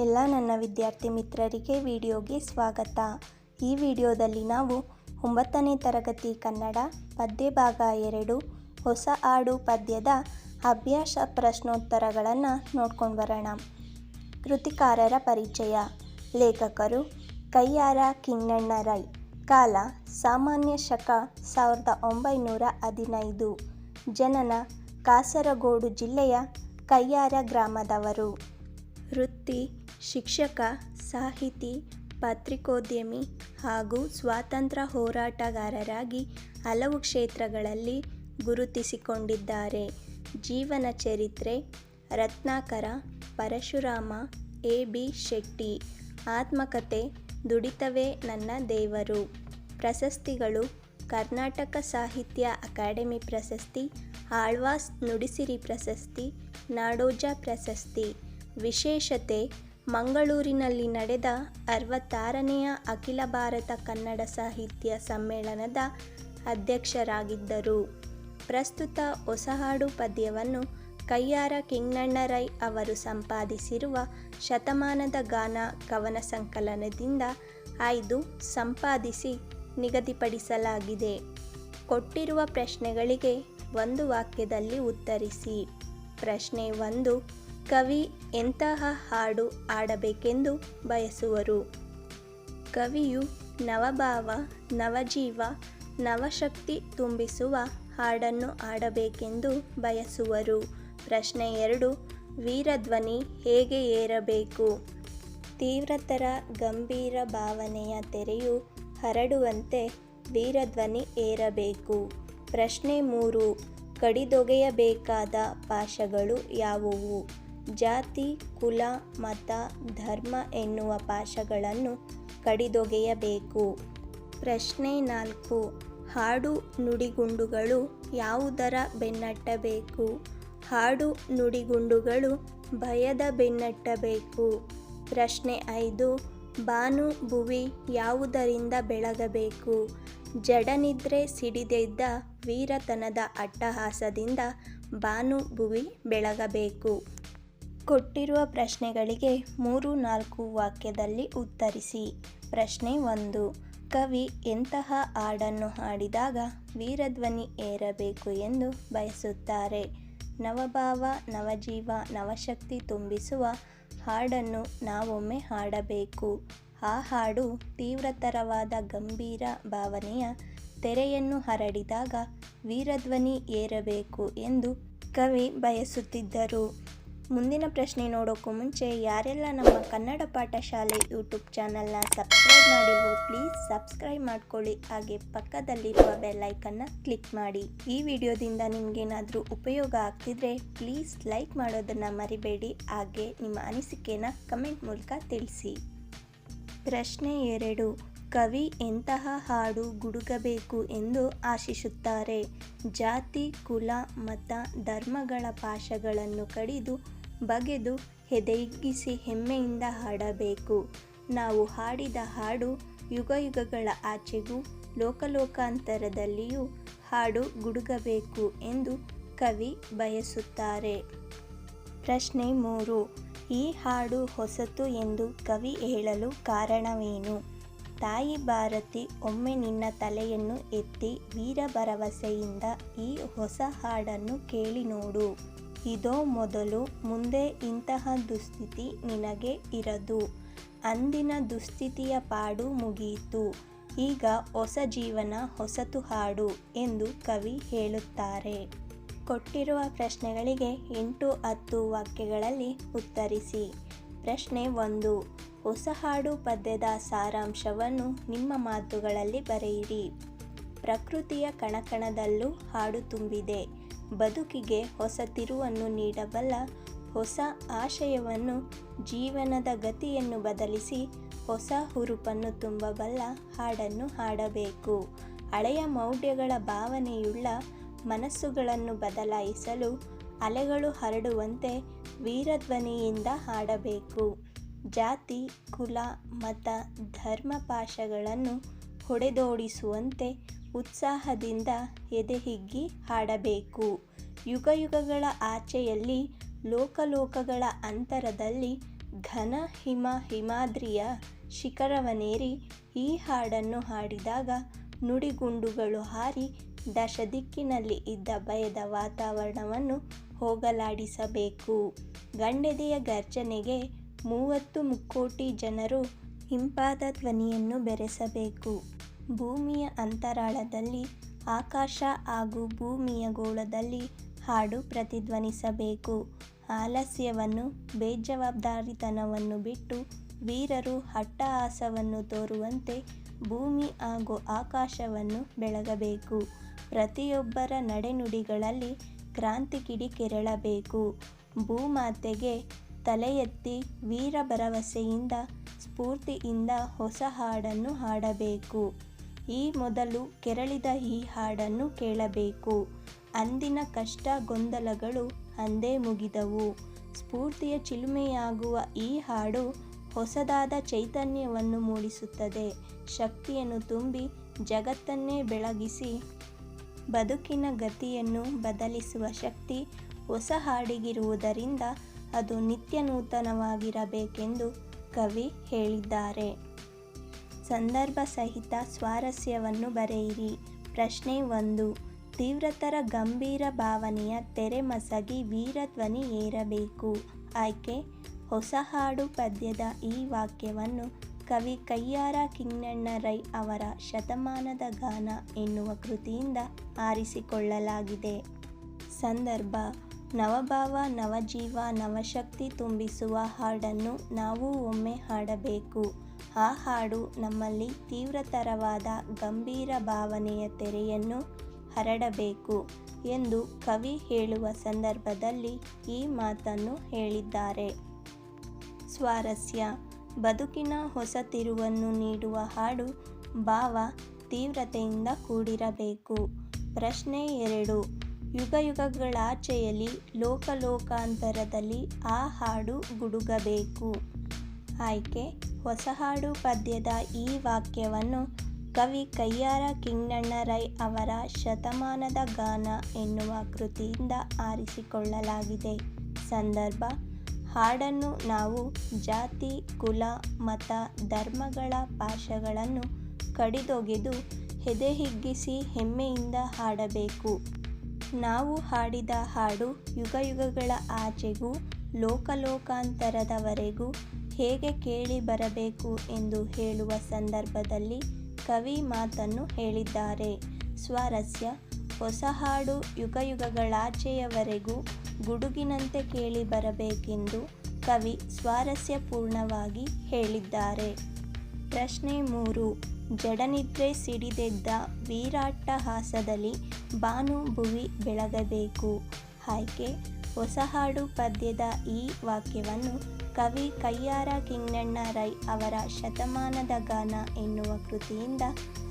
ಎಲ್ಲ ನನ್ನ ವಿದ್ಯಾರ್ಥಿ ಮಿತ್ರರಿಗೆ ವಿಡಿಯೋಗೆ ಸ್ವಾಗತ. ಈ ವಿಡಿಯೋದಲ್ಲಿ ನಾವು ಒಂಬತ್ತನೇ ತರಗತಿ ಕನ್ನಡ ಪದ್ಯ ಭಾಗ ಎರಡು ಹೊಸ ಹಾಡು ಪದ್ಯದ ಅಭ್ಯಾಸ ಪ್ರಶ್ನೋತ್ತರಗಳನ್ನು ನೋಡ್ಕೊಂಡು ಬರೋಣ. ಕೃತಿಕಾರರ ಪರಿಚಯ. ಲೇಖಕರು ಕೈಯಾರ ಕಿಂಗಣ್ಣ ರೈ. ಕಾಲ ಸಾಮಾನ್ಯ ಶಕ ಸಾವಿರದ ಒಂಬೈನೂರ ಹದಿನೈದು. ಜನನ ಕಾಸರಗೋಡು ಜಿಲ್ಲೆಯ ಕೈಯಾರ ಗ್ರಾಮದವರು. ವೃತ್ತಿ ಶಿಕ್ಷಕ, ಸಾಹಿತಿ, ಪತ್ರಿಕೋದ್ಯಮಿ ಹಾಗೂ ಸ್ವಾತಂತ್ರ್ಯ ಹೋರಾಟಗಾರರಾಗಿ ಹಲವು ಕ್ಷೇತ್ರಗಳಲ್ಲಿ ಗುರುತಿಸಿಕೊಂಡಿದ್ದಾರೆ. ಜೀವನ ಚರಿತ್ರೆ, ರತ್ನಾಕರ, ಪರಶುರಾಮ, ಎ. ಬಿ. ಶೆಟ್ಟಿ. ಆತ್ಮಕಥೆ ದುಡಿತವೇ ನನ್ನ ದೇವರು. ಪ್ರಶಸ್ತಿಗಳು, ಕರ್ನಾಟಕ ಸಾಹಿತ್ಯ ಅಕಾಡೆಮಿ ಪ್ರಶಸ್ತಿ, ಆಳ್ವಾಸ್ ನುಡಿಸಿರಿ ಪ್ರಶಸ್ತಿ, ನಾಡೋಜ ಪ್ರಶಸ್ತಿ. ವಿಶೇಷತೆ ಮಂಗಳೂರಿನಲ್ಲಿ ನಡೆದ ಅರವತ್ತಾರನೆಯ ಅಖಿಲ ಭಾರತ ಕನ್ನಡ ಸಾಹಿತ್ಯ ಸಮ್ಮೇಳನದ ಅಧ್ಯಕ್ಷರಾಗಿದ್ದರು. ಪ್ರಸ್ತುತ ಹೊಸಹಾಡು ಪದ್ಯವನ್ನು ಕಯ್ಯಾರ ಕಿಂಗಣ್ಣರೈ ಅವರು ಸಂಪಾದಿಸಿರುವ ಶತಮಾನದ ಗಾನ ಕವನ ಸಂಕಲನದಿಂದ ಆಯ್ದು ಸಂಪಾದಿಸಿ ನಿಗದಿಪಡಿಸಲಾಗಿದೆ. ಕೊಟ್ಟಿರುವ ಪ್ರಶ್ನೆಗಳಿಗೆ ಒಂದು ವಾಕ್ಯದಲ್ಲಿ ಉತ್ತರಿಸಿ. ಪ್ರಶ್ನೆ ಒಂದು ಕವಿ ಎಂತಹ ಹಾಡು ಆಡಬೇಕೆಂದು ಬಯಸುವರು? ಕವಿಯು ನವಭಾವ, ನವಜೀವ, ನವಶಕ್ತಿ ತುಂಬಿಸುವ ಹಾಡನ್ನು ಆಡಬೇಕೆಂದು ಬಯಸುವರು. ಪ್ರಶ್ನೆ ಎರಡು, ವೀರಧ್ವನಿ ಹೇಗೆ ಏರಬೇಕು? ತೀವ್ರತರ, ಗಂಭೀರ ಭಾವನೆಯ ತೆರೆಯು ಹರಡುವಂತೆ ವೀರಧ್ವನಿ ಏರಬೇಕು. ಪ್ರಶ್ನೆ ಮೂರು, ಕಡಿದೊಗೆಯಬೇಕಾದ ಪಾಶಗಳು ಯಾವುವು? ಜಾತಿ, ಕುಲ, ಮತ, ಧರ್ಮ ಎನ್ನುವ ಪಾಶಗಳನ್ನು ಕಡಿದೊಗೆಯಬೇಕು. ಪ್ರಶ್ನೆ ನಾಲ್ಕು. ಹಾಡು ನುಡಿಗುಂಡುಗಳು ಯಾವುದರ ಬೆನ್ನಟ್ಟಬೇಕು? ಹಾಡು ನುಡಿಗುಂಡುಗಳು ಭಯದ ಬೆನ್ನಟ್ಟಬೇಕು. ಪ್ರಶ್ನೆ ಐದು. ಬಾನು ಭುವಿ ಯಾವುದರಿಂದ ಬೆಳಗಬೇಕು? ಜಡನಿದ್ರೆ ಸಿಡಿದೆದ್ದ ವೀರತನದ ಅಟ್ಟಹಾಸದಿಂದ ಬಾನು ಭುವಿ ಬೆಳಗಬೇಕು. ಕೊಟ್ಟಿರುವ ಪ್ರಶ್ನೆಗಳಿಗೆ ಮೂರು ನಾಲ್ಕು ವಾಕ್ಯದಲ್ಲಿ ಉತ್ತರಿಸಿ. ಪ್ರಶ್ನೆ ಒಂದು. ಕವಿ ಎಂತಹ ಹಾಡನ್ನು ಹಾಡಿದಾಗ ವೀರಧ್ವನಿ ಏರಬೇಕು ಎಂದು ಬಯಸುತ್ತಾರೆ? ನವಭಾವ, ನವಜೀವ, ನವಶಕ್ತಿ ತುಂಬಿಸುವ ಹಾಡನ್ನು ನಾವೊಮ್ಮೆ ಹಾಡಬೇಕು. ಆ ಹಾಡು ತೀವ್ರತರವಾದ ಗಂಭೀರ ಭಾವನೆಯ ತೆರೆಯನ್ನು ಹರಡಿದಾಗ ವೀರಧ್ವನಿ ಏರಬೇಕು ಎಂದು ಕವಿ ಬಯಸುತ್ತಿದ್ದರು. ಮುಂದಿನ ಪ್ರಶ್ನೆ ನೋಡೋಕ್ಕೂ ಮುಂಚೆ, ಯಾರೆಲ್ಲ ನಮ್ಮ ಕನ್ನಡ ಪಾಠಶಾಲೆ ಯೂಟ್ಯೂಬ್ ಚಾನಲ್ನ ಸಬ್ಸ್ಕ್ರೈಬ್ ಮಾಡಿರೋ ಪ್ಲೀಸ್ ಸಬ್ಸ್ಕ್ರೈಬ್ ಮಾಡ್ಕೊಳ್ಳಿ. ಹಾಗೆ ಪಕ್ಕದಲ್ಲಿರುವ ಬೆಲ್ಲೈಕನ್ನ ಕ್ಲಿಕ್ ಮಾಡಿ. ಈ ವಿಡಿಯೋದಿಂದ ನಿಮಗೇನಾದರೂ ಉಪಯೋಗ ಆಗ್ತಿದ್ರೆ, ಪ್ಲೀಸ್ ಲೈಕ್ ಮಾಡೋದನ್ನು ಮರಿಬೇಡಿ. ಹಾಗೆ ನಿಮ್ಮ ಅನಿಸಿಕೆನ ಕಮೆಂಟ್ ಮೂಲಕ ತಿಳಿಸಿ. ಪ್ರಶ್ನೆ ಎರಡು, ಕವಿ ಎಂತಹ ಹಾಡು ಗುಡುಗಬೇಕು ಎಂದು ಆಶಿಸುತ್ತಾರೆ? ಜಾತಿ, ಕುಲ, ಮತ, ಧರ್ಮಗಳ ಪಾಶಗಳನ್ನು ಕಡಿದು ಬಗೆದು ಹೆದೆಗಿಸಿ ಹೆಮ್ಮೆಯಿಂದ ಹಾಡಬೇಕು. ನಾವು ಹಾಡಿದ ಹಾಡು ಯುಗಯುಗಗಳ ಆಚೆಗೂ ಲೋಕಲೋಕಾಂತರದಲ್ಲಿಯೂ ಹಾಡು ಗುಡುಗಬೇಕು ಎಂದು ಕವಿ ಬಯಸುತ್ತಾರೆ. ಪ್ರಶ್ನೆ ಮೂರು. ಈ ಹಾಡು ಹೊಸತು ಎಂದು ಕವಿ ಹೇಳಲು ಕಾರಣವೇನು? ತಾಯಿ ಭಾರತಿ ಒಮ್ಮೆ ನಿನ್ನ ತಲೆಯನ್ನು ಎತ್ತಿ ವೀರ ಭರವಸೆಯಿಂದ ಈ ಹೊಸ ಹಾಡನ್ನು ಕೇಳಿ ನೋಡು. ಇದೋ ಮೊದಲು ಮುಂದೆ ಇಂತಹ ದುಸ್ಥಿತಿ ನಿನಗೆ ಇರದು. ಅಂದಿನ ದುಸ್ಥಿತಿಯ ಪಾಡು ಮುಗಿಯಿತು. ಈಗ ಹೊಸ ಜೀವನ ಹೊಸತು ಹಾಡು ಎಂದು ಕವಿ ಹೇಳುತ್ತಾರೆ. ಕೊಟ್ಟಿರುವ ಪ್ರಶ್ನೆಗಳಿಗೆ ಎಂಟು ಹತ್ತು ವಾಕ್ಯಗಳಲ್ಲಿ ಉತ್ತರಿಸಿ. ಪ್ರಶ್ನೆ ಒಂದು, ಹೊಸ ಹಾಡು ಪದ್ಯದ ಸಾರಾಂಶವನ್ನು ನಿಮ್ಮ ಮಾತುಗಳಲ್ಲಿ ಬರೆಯಿರಿ. ಪ್ರಕೃತಿಯ ಕಣಕಣದಲ್ಲೂ ಹಾಡು ತುಂಬಿದೆ. ಬದುಕಿಗೆ ಹೊಸ ತಿರುವನ್ನು ನೀಡಬಲ್ಲ ಹೊಸ ಆಶಯವನ್ನು ಜೀವನದ ಗತಿಯನ್ನು ಬದಲಿಸಿ ಹೊಸ ಹುರುಪನ್ನು ತುಂಬಬಲ್ಲ ಹಾಡನ್ನು ಹಾಡಬೇಕು. ಹಳೆಯ ಮೌಢ್ಯಗಳ ಭಾವನೆಯುಳ್ಳ ಮನಸ್ಸುಗಳನ್ನು ಬದಲಾಯಿಸಲು ಅಲೆಗಳು ಹರಡುವಂತೆ ವೀರಧ್ವನಿಯಿಂದ ಹಾಡಬೇಕು. ಜಾತಿ, ಕುಲ, ಮತ, ಧರ್ಮ ಪಾಶಗಳನ್ನು ಹೊಡೆದೋಡಿಸುವಂತೆ ಉತ್ಸಾಹದಿಂದ ಎದೆಹಿಗ್ಗಿ ಹಾಡಬೇಕು. ಯುಗಯುಗಗಳ ಆಚೆಯಲ್ಲಿ ಲೋಕಲೋಕಗಳ ಅಂತರದಲ್ಲಿ ಘನ ಹಿಮ ಹಿಮಾದ್ರಿಯ ಶಿಖರವನೇರಿ ಈ ಹಾಡನ್ನು ಹಾಡಿದಾಗ ನುಡಿಗುಂಡುಗಳು ಹಾರಿ ದಶದಿಕ್ಕಿನಲ್ಲಿ ಇದ್ದ ಭಯದ ವಾತಾವರಣವನ್ನು ಹೋಗಲಾಡಿಸಬೇಕು. ಗಂಡೆದೆಯ ಗರ್ಜನೆಗೆ ಮೂವತ್ತು ಮುಕ್ಕೋಟಿ ಜನರು ಹಿಂಪಾದ ಧ್ವನಿಯನ್ನು ಬೆರೆಸಬೇಕು. ಭೂಮಿಯ ಅಂತರಾಳದಲ್ಲಿ, ಆಕಾಶ ಹಾಗೂ ಭೂಮಿಯ ಗೋಳದಲ್ಲಿ ಹಾಡು ಪ್ರತಿಧ್ವನಿಸಬೇಕು. ಆಲಸ್ಯವನ್ನು, ಬೇಜವಾಬ್ದಾರಿತನವನ್ನು ಬಿಟ್ಟು ವೀರರು ಹಟ್ಟಹಾಸವನ್ನು ತೋರುವಂತೆ ಭೂಮಿ ಹಾಗೂ ಆಕಾಶವನ್ನು ಬೆಳಗಬೇಕು. ಪ್ರತಿಯೊಬ್ಬರ ನಡೆನುಡಿಗಳಲ್ಲಿ ಕ್ರಾಂತಿ ಕಿಡಿ ಕೆರಳಬೇಕು. ಭೂಮಾತೆಗೆ ತಲೆ ಎತ್ತಿ ವೀರ ಭರವಸೆಯಿಂದ ಸ್ಫೂರ್ತಿಯಿಂದ ಹೊಸ ಹಾಡನ್ನು ಹಾಡಬೇಕು. ಈ ಮೊದಲು ಕೆರಳಿದ ಈ ಹಾಡನ್ನು ಕೇಳಬೇಕು. ಅಂದಿನ ಕಷ್ಟ ಗೊಂದಲಗಳು ಅಂದೇ ಮುಗಿದವು. ಸ್ಫೂರ್ತಿಯ ಚಿಲುಮೆಯಾಗುವ ಈ ಹಾಡು ಹೊಸದಾದ ಚೈತನ್ಯವನ್ನು ಮೂಡಿಸುತ್ತದೆ. ಶಕ್ತಿಯನ್ನು ತುಂಬಿ ಜಗತ್ತನ್ನೇ ಬೆಳಗಿಸಿ ಬದುಕಿನ ಗತಿಯನ್ನು ಬದಲಿಸುವ ಶಕ್ತಿ ಹೊಸ ಹಾಡಿಗಿರುವುದರಿಂದ ಅದು ನಿತ್ಯ ನೂತನವಾಗಿರಬೇಕೆಂದು ಕವಿ ಹೇಳಿದ್ದಾರೆ. ಸಂದರ್ಭ ಸಹಿತ ಸ್ವಾರಸ್ಯವನ್ನು ಬರೆಯಿರಿ. ಪ್ರಶ್ನೆ ಒಂದು. ತೀವ್ರತರ ಗಂಭೀರ ಭಾವನೆಯ ತೆರೆಮಸಗಿ ವೀರಧ್ವನಿ ಏರಬೇಕು. ಆಯ್ಕೆ. ಹೊಸ ಹಾಡು ಪದ್ಯದ ಈ ವಾಕ್ಯವನ್ನು ಕವಿ ಕಯ್ಯಾರ ಕಿಂಗಣ್ಣ ರೈ ಅವರ ಶತಮಾನದ ಗಾನ ಎನ್ನುವ ಕೃತಿಯಿಂದ ಆರಿಸಿಕೊಳ್ಳಲಾಗಿದೆ. ಸಂದರ್ಭ. ನವಭಾವ, ನವಜೀವ, ನವಶಕ್ತಿ ತುಂಬಿಸುವ ಹಾಡನ್ನು ನಾವು ಒಮ್ಮೆ ಹಾಡಬೇಕು. ಆ ಹಾಡು ನಮ್ಮಲ್ಲಿ ತೀವ್ರತರವಾದ ಗಂಭೀರ ಭಾವನೆಯ ತೆರೆಯನ್ನು ಹರಡಬೇಕು ಎಂದು ಕವಿ ಹೇಳುವ ಸಂದರ್ಭದಲ್ಲಿ ಈ ಮಾತನ್ನು ಹೇಳಿದ್ದಾರೆ. ಸ್ವಾರಸ್ಯ, ಬದುಕಿನ ಹೊಸ ತಿರುವನ್ನು ನೀಡುವ ಹಾಡು ಭಾವ ತೀವ್ರತೆಯಿಂದ ಕೂಡಿರಬೇಕು. ಪ್ರಶ್ನೆ ಎರಡು ಯುಗಯುಗಗಳಾಚೆಯಲ್ಲಿ ಲೋಕಲೋಕಾಂತರದಲ್ಲಿ ಆ ಹಾಡು ಗುಡುಗಬೇಕು. ಆಯ್ಕೆ ಹೊಸ ಹಾಡು ಪದ್ಯದ ಈ ವಾಕ್ಯವನ್ನು ಕವಿ ಕಯ್ಯಾರ ಕಿಂಗಣ್ಣ ರೈ ಅವರ ಶತಮಾನದ ಗಾನ ಎನ್ನುವ ಕೃತಿಯಿಂದ ಆರಿಸಿಕೊಳ್ಳಲಾಗಿದೆ. ಸಂದರ್ಭ, ಹಾಡನ್ನು ನಾವು ಜಾತಿ, ಕುಲ, ಮತ, ಧರ್ಮಗಳ ಪಾಶಗಳನ್ನು ಕಡಿದೊಗೆದು ಎದೆಹಿಗ್ಗಿಸಿ ಹೆಮ್ಮೆಯಿಂದ ಹಾಡಬೇಕು. ನಾವು ಹಾಡಿದ ಹಾಡು ಯುಗಯುಗಗಳ ಆಚೆಗೂ, ಲೋಕಲೋಕಾಂತರದವರೆಗೂ ಹೇಗೆ ಕೇಳಿ ಬರಬೇಕು ಎಂದು ಹೇಳುವ ಸಂದರ್ಭದಲ್ಲಿ ಕವಿ ಮಾತನ್ನು ಹೇಳಿದ್ದಾರೆ. ಸ್ವಾರಸ್ಯ ಹೊಸ ಹಾಡು ಯುಗಯುಗಗಳಾಚೆಯವರೆಗೂ ಗುಡುಗಿನಂತೆ ಕೇಳಿ ಬರಬೇಕೆಂದು ಕವಿ ಸ್ವಾರಸ್ಯಪೂರ್ಣವಾಗಿ ಹೇಳಿದ್ದಾರೆ. ಪ್ರಶ್ನೆ ಮೂರು, ಜಡನಿದ್ರೆ ಸಿಡಿದೆದ್ದ ವೀರಾಟ್ಟಹಾಸದಲ್ಲಿ ಬಾನು ಭುವಿ ಬೆಳಗಬೇಕು. ಆಯ್ಕೆ ಹೊಸ ಹಾಡು ಪದ್ಯದ ಈ ವಾಕ್ಯವನ್ನು ಕವಿ ಕಯ್ಯಾರ ಕಿಂಗಣ್ಣ ರೈ ಅವರ ಶತಮಾನದ ಗಾನ ಎನ್ನುವ ಕೃತಿಯಿಂದ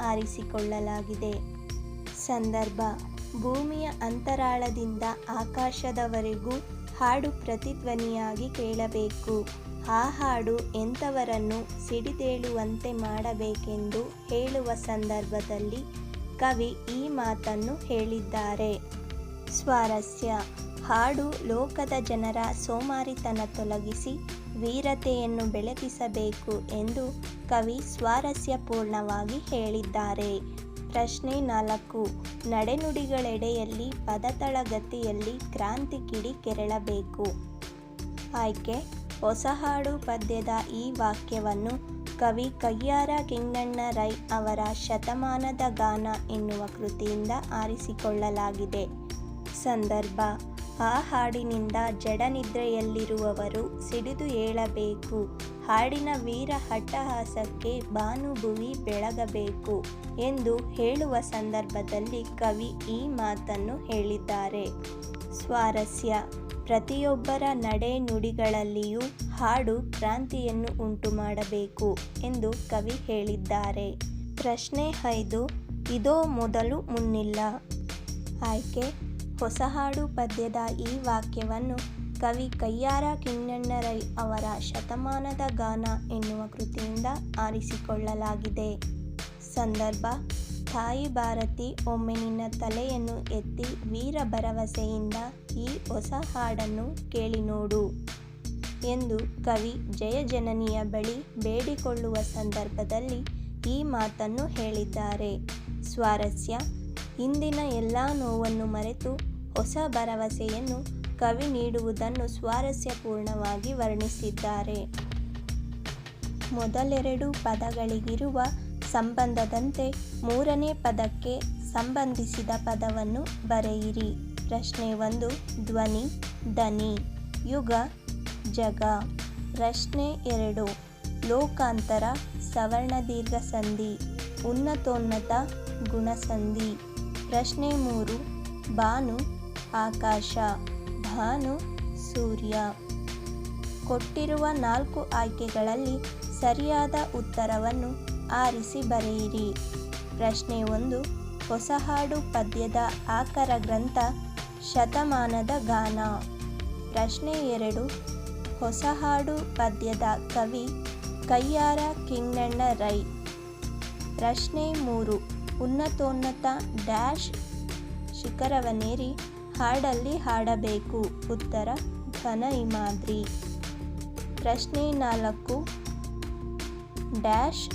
ಆರಿಸಿಕೊಳ್ಳಲಾಗಿದೆ. ಸಂದರ್ಭ. ಭೂಮಿಯ ಅಂತರಾಳದಿಂದ ಆಕಾಶದವರೆಗೂ ಹಾಡು ಪ್ರತಿಧ್ವನಿಯಾಗಿ ಕೇಳಬೇಕು. ಆ ಹಾಡು ಎಂಥವರನ್ನು ಸಿಡಿದೇಳುವಂತೆ ಮಾಡಬೇಕೆಂದು ಹೇಳುವ ಸಂದರ್ಭದಲ್ಲಿ ಕವಿ ಈ ಮಾತನ್ನು ಹೇಳಿದ್ದಾರೆ. ಸ್ವಾರಸ್ಯ. ಹಾಡು ಲೋಕದ ಜನರ ಸೋಮಾರಿತನ ತೊಲಗಿಸಿ ವೀರತೆಯನ್ನು ಬೆಳಗಿಸಬೇಕು ಎಂದು ಕವಿ ಸ್ವಾರಸ್ಯಪೂರ್ಣವಾಗಿ ಹೇಳಿದ್ದಾರೆ. ಪ್ರಶ್ನೆ ನಾಲ್ಕು. ನಡೆನುಡಿಗಳೆಡೆಯಲ್ಲಿ, ಪದತಳಗತಿಯಲ್ಲಿ ಕ್ರಾಂತಿ ಕಿಡಿ ಕೆರಳಬೇಕು. ಆಯ್ಕೆ. ಹೊಸ ಹಾಡು ಪದ್ಯದ ಈ ವಾಕ್ಯವನ್ನು ಕವಿ ಕಯ್ಯಾರ ಕೆಂಗಣ್ಣ ರೈ ಅವರ ಶತಮಾನದ ಗಾನ ಎನ್ನುವ ಕೃತಿಯಿಂದ ಆರಿಸಿಕೊಳ್ಳಲಾಗಿದೆ. ಸಂದರ್ಭ. ಆ ಹಾಡಿನಿಂದ ಜಡನಿದ್ರೆಯಲ್ಲಿರುವವರು ಸಿಡಿದು ಏಳಬೇಕು. ಹಾಡಿನ ವೀರ ಹಟ್ಟಹಾಸಕ್ಕೆ ಭಾನುಭುವಿ ಬೆಳಗಬೇಕು ಎಂದು ಹೇಳುವ ಸಂದರ್ಭದಲ್ಲಿ ಕವಿ ಈ ಮಾತನ್ನು ಹೇಳಿದ್ದಾರೆ. ಸ್ವಾರಸ್ಯ. ಪ್ರತಿಯೊಬ್ಬರ ನಡೆ ನುಡಿಗಳಲ್ಲಿಯೂ ಹಾಡು ಕ್ರಾಂತಿಯನ್ನು ಉಂಟು ಮಾಡಬೇಕು ಎಂದು ಕವಿ ಹೇಳಿದ್ದಾರೆ. ಪ್ರಶ್ನೆ ಐದು, ಇದೋ ಮೊದಲು ಮುನ್ನಿಲ್ಲ. ಆಯ್ಕೆ. ಹೊಸ ಹಾಡು ಪದ್ಯದ ಈ ವಾಕ್ಯವನ್ನು ಕವಿ ಕಯ್ಯಾರ ಕಿಞ್ಞಣ್ಣ ರೈ ಅವರ ಶತಮಾನದ ಗಾನ ಎನ್ನುವ ಕೃತಿಯಿಂದ ಆರಿಸಿಕೊಳ್ಳಲಾಗಿದೆ ಸಂದರ್ಭ, ತಾಯಿ ಭಾರತಿ ಒಮ್ಮೆ ನಿನ್ನ ತಲೆಯನ್ನು ಎತ್ತಿ ವೀರ ಭರವಸೆಯಿಂದ ಈ ಹೊಸ ಹಾಡನ್ನು ಕೇಳಿ ನೋಡು ಎಂದು ಕವಿ ಜಯಜನನಿಯ ಬಳಿ ಬೇಡಿಕೊಳ್ಳುವ ಸಂದರ್ಭದಲ್ಲಿ ಈ ಮಾತನ್ನು ಹೇಳಿದ್ದಾರೆ. ಸ್ವಾರಸ್ಯ ಹಿಂದಿನ ಎಲ್ಲ ನೋವನ್ನು ಮರೆತು ಹೊಸ ಭರವಸೆಯನ್ನು ಕವಿ ನೀಡುವುದನ್ನು ಸ್ವಾರಸ್ಯಪೂರ್ಣವಾಗಿ ವರ್ಣಿಸಿದ್ದಾರೆ. ಮೊದಲೆರಡು ಪದಗಳಿಗಿರುವ ಸಂಬಂಧದಂತೆ ಮೂರನೇ ಪದಕ್ಕೆ ಸಂಬಂಧಿಸಿದ ಪದವನ್ನು ಬರೆಯಿರಿ. ಪ್ರಶ್ನೆ ಒಂದು, ಧ್ವನಿ ದನಿ ಯುಗ, ಜಗ ಪ್ರಶ್ನೆ ಎರಡು, ಲೋಕಾಂತರ, ಸವರ್ಣ ದೀರ್ಘ ಸಂಧಿ ಉನ್ನತೋನ್ನತ ಗುಣಸಂಧಿ ಪ್ರಶ್ನೆ ಮೂರು. ಭಾನು, ಆಕಾಶ, ಭಾನು, ಸೂರ್ಯ. ಕೊಟ್ಟಿರುವ ನಾಲ್ಕು ಆಯ್ಕೆಗಳಲ್ಲಿ ಸರಿಯಾದ ಉತ್ತರವನ್ನು ಆರಿಸಿ ಬರೆಯಿರಿ. ಪ್ರಶ್ನೆ ಒಂದು. ಹೊಸಹಾಡು ಪದ್ಯದ ಆಕರ ಗ್ರಂಥ, ಶತಮಾನದ ಗಾನ. ಪ್ರಶ್ನೆ ಎರಡು. ಹೊಸಹಾಡು ಪದ್ಯದ ಕವಿ ಕಯ್ಯಾರ ಕಿಂಗಣ್ಣ ರೈ. ಪ್ರಶ್ನೆ ಮೂರು. ಉನ್ನತೋನ್ನತ ಡ್ಯಾಶ್ ಶಿಖರವನೇರಿ ಹಾಡಲ್ಲಿ ಹಾಡಬೇಕು. ಉತ್ತರ, ಘನ ಇಮಾದ್ರಿ ಪ್ರಶ್ನೆ ನಾಲ್ಕು. ಡ್ಯಾಶ್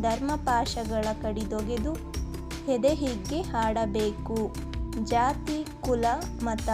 ಧರ್ಮಪಾಶಗಳ ಕಡಿದೊಗೆದು ಹೀಗೆ ಹಾಡಬೇಕು. ಜಾತಿ, ಕುಲ, ಮತ.